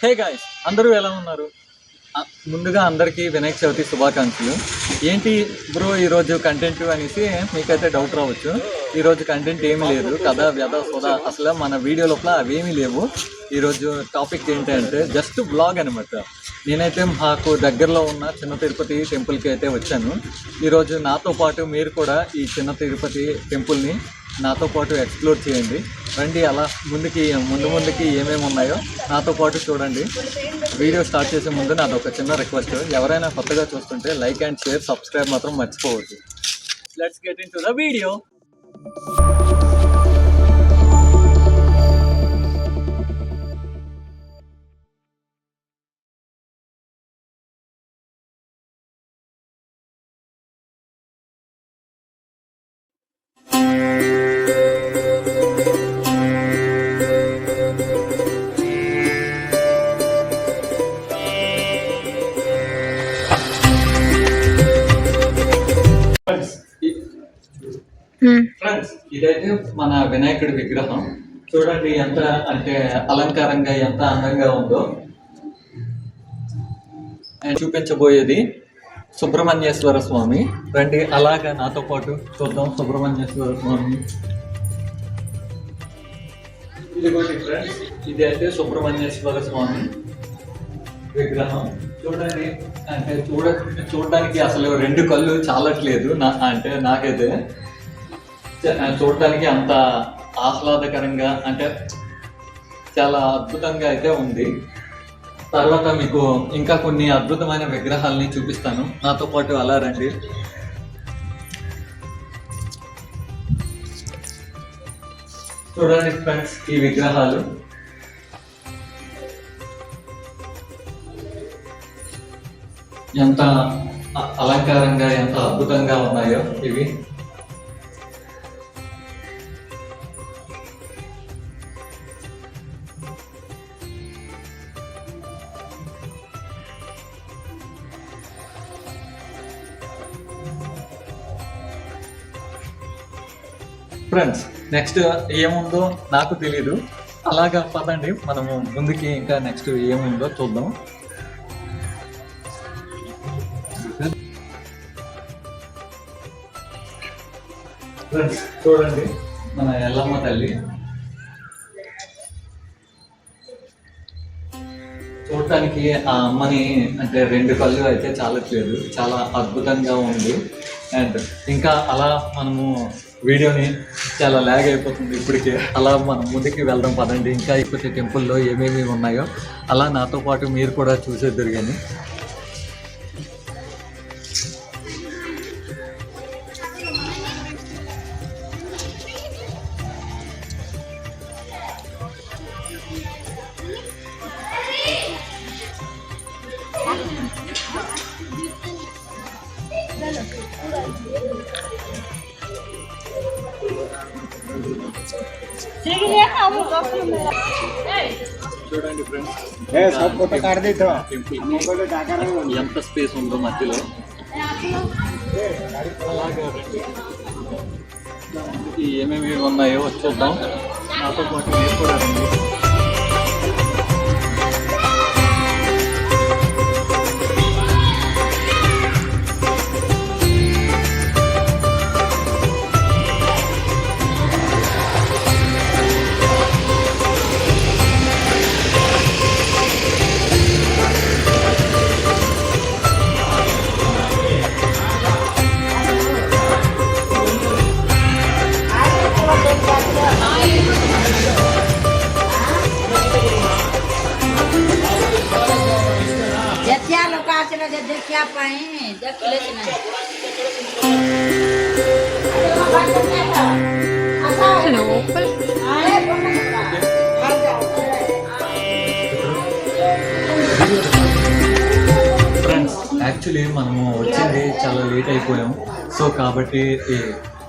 Hey guys అందరూ ఎలా ఉన్నారు? ముందుగా అందరికీ వినాయక చవితి శుభాకాంక్షలు. ఏంటి బ్రో ఈరోజు కంటెంట్ అనేసి మీకైతే డౌట్ రావచ్చు. ఈరోజు కంటెంట్ ఏమీ లేదు. కథ వ్యధ సోదా అసలు మన వీడియో లోపల అవేమీ లేవు. ఈరోజు టాపిక్ ఏంటి అంటే జస్ట్ బ్లాగ్ అనమాట నేనైతే మాకు దగ్గరలో ఉన్న చిన్న తిరుపతి టెంపుల్కి అయితే వచ్చాను. ఈరోజు నాతో పాటు మీరు కూడా ఈ చిన్న తిరుపతి టెంపుల్ని నాతో పాటు ఎక్స్ప్లోర్ చేయండి. రండి అలా ముందుకి ముందు ముందుకి ఏమేమి ఉన్నాయో నాతో పాటు చూడండి. వీడియో స్టార్ట్ చేసే ముందు నాది ఒక చిన్న రిక్వెస్ట్. ఎవరైనా కొత్తగా చూస్తుంటే లైక్ అండ్ షేర్ సబ్స్క్రైబ్ మాత్రం మర్చిపోవద్దు. Let's get into the video ఇదైతే మన వినాయకుడి విగ్రహం. చూడండి ఎంత అంటే అలంకారంగా ఎంత అందంగా ఉందో. చూపించబోయేది సుబ్రహ్మణ్యేశ్వర స్వామి. రండి అలాగా నాతో పాటు చూద్దాం సుబ్రహ్మణ్యేశ్వర స్వామి. ఇదిగోండి ఫ్రెండ్స్ ఇది అయితే సుబ్రహ్మణ్యేశ్వర స్వామి విగ్రహం. చూడండి అంటే చూడ చూడడానికి అసలు రెండు కళ్ళు చాలట్లేదు నా అంటే నాకైతే. చూడటానికి అంత ఆహ్లాదకరంగా అంటే చాలా అద్భుతంగా అయితే ఉంది. తర్వాత మీకు ఇంకా కొన్ని అద్భుతమైన విగ్రహాలని చూపిస్తాను. నాతో పాటు అలా రండి. చూడండి ఫ్రెండ్స్ ఈ విగ్రహాలు. ఎంత అలంకారంగా ఎంత అద్భుతంగా ఉన్నాయో ఇవి. ఫ్రెండ్స్ నెక్స్ట్ ఏముందో నాకు తెలీదు. అలాగా పదండి మనము ముందుకి ఇంకా నెక్స్ట్ ఏముందో చూద్దాం. ఫ్రెండ్స్ చూడండి మన ఎల్లమ్మ తల్లి. చూడటానికి ఆ అమ్మని అంటే రెండు కళ్ళు అయితే చాలట్లేదు. చాలా అద్భుతంగా ఉంది. అండ్ ఇంకా అలా మనము వీడియోని చాలా లాగ్ అయిపోతుంది ఇప్పటికే. అలా మనం ముందుకి వెళ్దాం పదండి. ఇంకా ఇప్పటి టెంపుల్లో ఏమేమి ఉన్నాయో అలా నాతో పాటు మీరు కూడా చూసేద్దరు కానీ చూడండి ఫ్రెండ్స్ ఎంత స్పేస్ ఉందో మధ్యలో ఏమేమి ఉన్నాయో చూద్దాం నాతో పాటు నేర్చుకోవడానికి मेरा गद्दे क्या पाए हैं जब हेलो యాక్చువల్లీ మనము వచ్చింది చాలా లేట్ అయిపోయాము సో కాబట్టి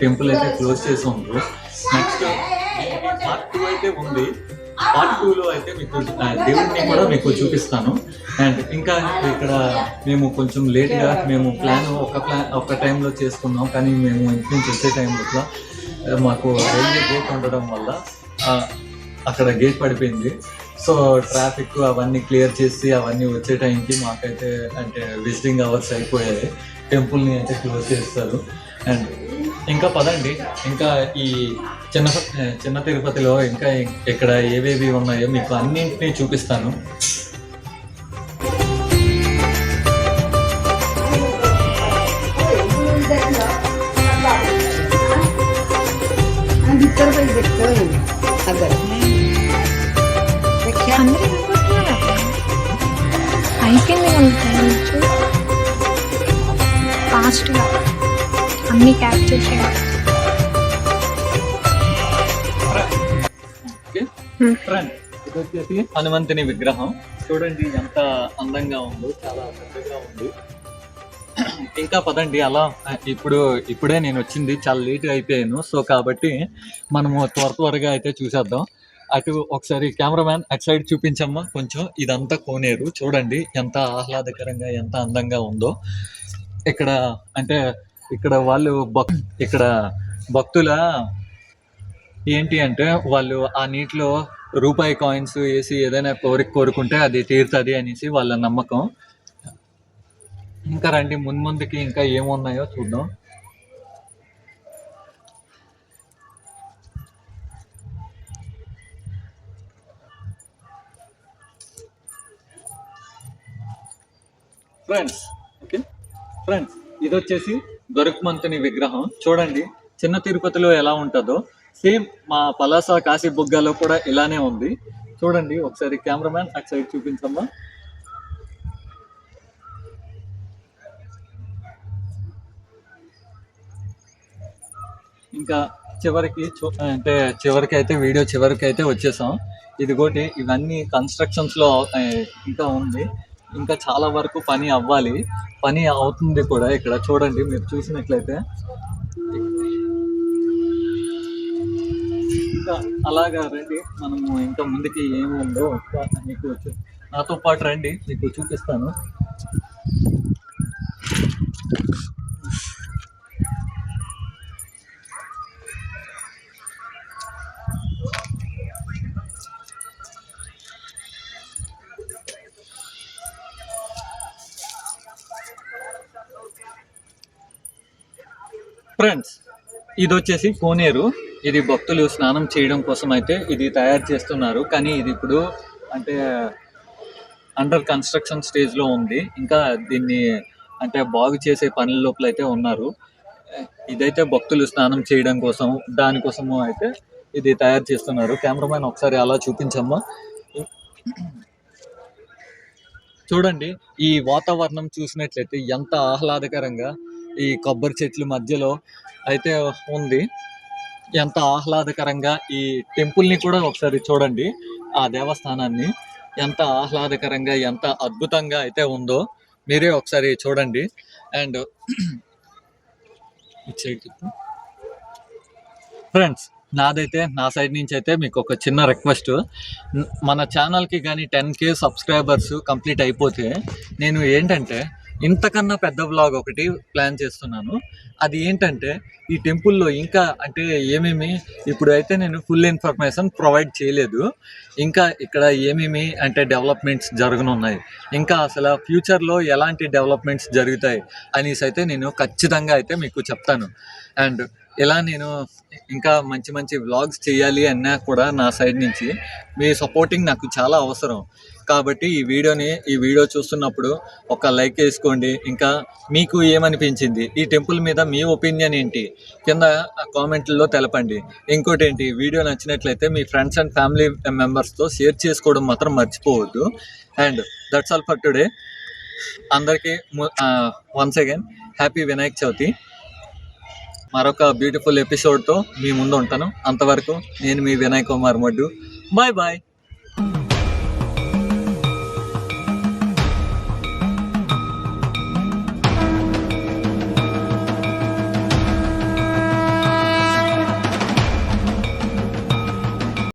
టెంపుల్ అయితే క్లోజ్ చేసి ఉంది నెక్స్ట్ పార్ట్ టూ అయితే ఉంది పార్ట్ టూలో అయితే మీకు దేవుడిని కూడా మీకు చూపిస్తాను. అండ్ ఇంకా ఇక్కడ మేము కొంచెం లేట్గా మేము ప్లాన్ ఒక ప్లాన్ ఒక టైంలో చేసుకున్నాం. కానీ మేము ఇంటి నుంచి వచ్చే టైంలో మాకు రైల్వే గేట్ ఉండడం వల్ల అక్కడ గేట్ పడిపోయింది. సో ట్రాఫిక్ అవన్నీ క్లియర్ చేసి అవన్నీ వచ్చే టైంకి మాకైతే అంటే విజిటింగ్ అవర్స్ అయిపోయాయి. టెంపుల్ని అయితే క్లోజ్ చేస్తారు. అండ్ ఇంకా పదండి. ఇంకా ఈ చిన్న చిన్న తిరుపతిలో ఇంకా ఇక్కడ ఏవేవి ఉన్నాయో మీకు అన్నింటినీ చూపిస్తాను. అయిపోయింది ఫాస్ట్గా అన్ని క్యాప్చర్ చేయాలి ఇది వచ్చేసి హనుమంతుని విగ్రహం. చూడండి ఎంత అందంగా ఉందో చాలా పెద్దగా ఉంది. ఇంకా పదండి అలా ఇప్పుడు ఇప్పుడే నేను వచ్చింది. చాలా లేట్ అయిపోయాను. సో కాబట్టి మనము త్వర త్వరగా అయితే చూసేద్దాం. అటు ఒకసారి కెమెరామ్యాన్ అటు సైడ్ చూపించమ్మా. కొంచెం ఇదంతా కోనేరు. చూడండి ఎంత ఆహ్లాదకరంగా ఎంత అందంగా ఉందో. ఇక్కడ అంటే ఇక్కడ వాళ్ళు భక్ ఇక్కడ భక్తుల ఏంటి అంటే వాళ్ళు ఆ నీటిలో రూపాయి కాయిన్స్ వేసి ఏదైనా కోరిక కోరుకుంటే అది తీరుతుంది అనేసి వాళ్ళ నమ్మకం. ఇంకా రండి ముందు ముందుకి ఇంకా ఏమున్నాయో చూద్దాం. ఫ్రెండ్స్ ఓకే ఫ్రెండ్స్ ఇది వచ్చేసి దొరకమంతుని విగ్రహం. చూడండి చిన్న తిరుపతిలో ఎలా ఉంటుందో. సేమ్ మా పలాస కాశీ బుగ్గాలో కూడా ఇలానే ఉంది. చూడండి ఒకసారి కెమెరామ్యాన్ అటు సైడ్ చూపించమ్మా. ఇంకా చివరికి చూ- అంటే చివరికి అయితే వీడియో చివరికి అయితే వచ్చేసాం. ఇదిగోటి ఇవన్నీ కన్స్ట్రక్షన్స్లో ఇంకా ఉంది. ఇంకా చాలా వరకు పని అవ్వాలి. పని అవుతుంది కూడా ఇక్కడ. చూడండి మీరు చూసినట్లయితే. ఇంకా అలాగా రండి. మనము ఇంకా ముందుకి ఏమి ఉందో మీకు నాతో పాటు రండి. మీకు చూపిస్తాను. ఫ్రెండ్స్ ఇది వచ్చేసి కోనేరు. ఇది భక్తులు స్నానం చేయడం కోసం అయితే ఇది తయారు చేస్తున్నారు. కానీ ఇది ఇప్పుడు అంటే అండర్ కన్స్ట్రక్షన్ స్టేజ్లో ఉంది. ఇంకా దీన్ని అంటే బాగు చేసే పనుల లోపల అయితే ఉన్నారు. ఇదైతే భక్తులు స్నానం చేయడం కోసం దానికోసము అయితే ఇది తయారు చేస్తున్నారు. కెమెరామెన్ ఒకసారి అలా చూపించమ్మా. చూడండి ఈ వాతావరణం చూసినట్లయితే ఎంత ఆహ్లాదకరంగా ఈ కొబ్బరి చెట్ల మధ్యలో అయితే ఉంది. ఎంత ఆహ్లాదకరంగా ఈ టెంపుల్ని కూడా ఒకసారి చూడండి ఆ దేవస్థానాన్ని. ఎంత ఆహ్లాదకరంగా ఎంత అద్భుతంగా అయితే ఉందో మీరే ఒకసారి చూడండి. అండ్ ఫ్రెండ్స్ నాదైతే నా సైడ్ నుంచి అయితే మీకు ఒక చిన్న రిక్వెస్ట్. మన ఛానల్కి కానీ టెన్ కే సబ్స్క్రైబర్స్ కంప్లీట్ అయిపోతే నేను ఏంటంటే ఇంతకన్నా పెద్ద బ్లాగ్ ఒకటి ప్లాన్ చేస్తున్నాను. అది ఏంటంటే ఈ టెంపుల్లో ఇంకా అంటే ఏమేమి ఇప్పుడు అయితే నేను ఫుల్ ఇన్ఫర్మేషన్ ప్రొవైడ్ చేయలేదు. ఇంకా ఇక్కడ ఏమేమి అంటే డెవలప్మెంట్స్ జరగనున్నాయి. ఇంకా అసలు ఫ్యూచర్లో ఎలాంటి డెవలప్మెంట్స్ జరుగుతాయి అనేసి అయితే నేను ఖచ్చితంగా అయితే మీకు చెప్తాను. అండ్ ఇలా నేను ఇంకా మంచి మంచి వ్లాగ్స్ చేయాలి అన్నా కూడా నా సైడ్ నుంచి మీ సపోర్టింగ్ నాకు చాలా అవసరం. కాబట్టి ఈ వీడియోని ఈ వీడియో చూస్తున్నప్పుడు ఒక లైక్ వేసుకోండి. ఇంకా మీకు ఏమనిపించింది? ఈ టెంపుల్ మీద మీ ఒపీనియన్ ఏంటి? కింద కామెంట్లో తెలపండి. ఇంకోటి ఏంటి? వీడియో నచ్చినట్లయితే మీ ఫ్రెండ్స్ అండ్ ఫ్యామిలీ మెంబర్స్తో షేర్ చేసుకోవడం మాత్రం మర్చిపోవద్దు. And that's all for today. అందరికీ once again happy Vinayak Chavithi మరొక బ్యూటిఫుల్ ఎపిసోడ్తో మీ ముందు ఉంటాను. అంతవరకు నేను మీ వినయ్ కుమార్ మడ్డు. Bye bye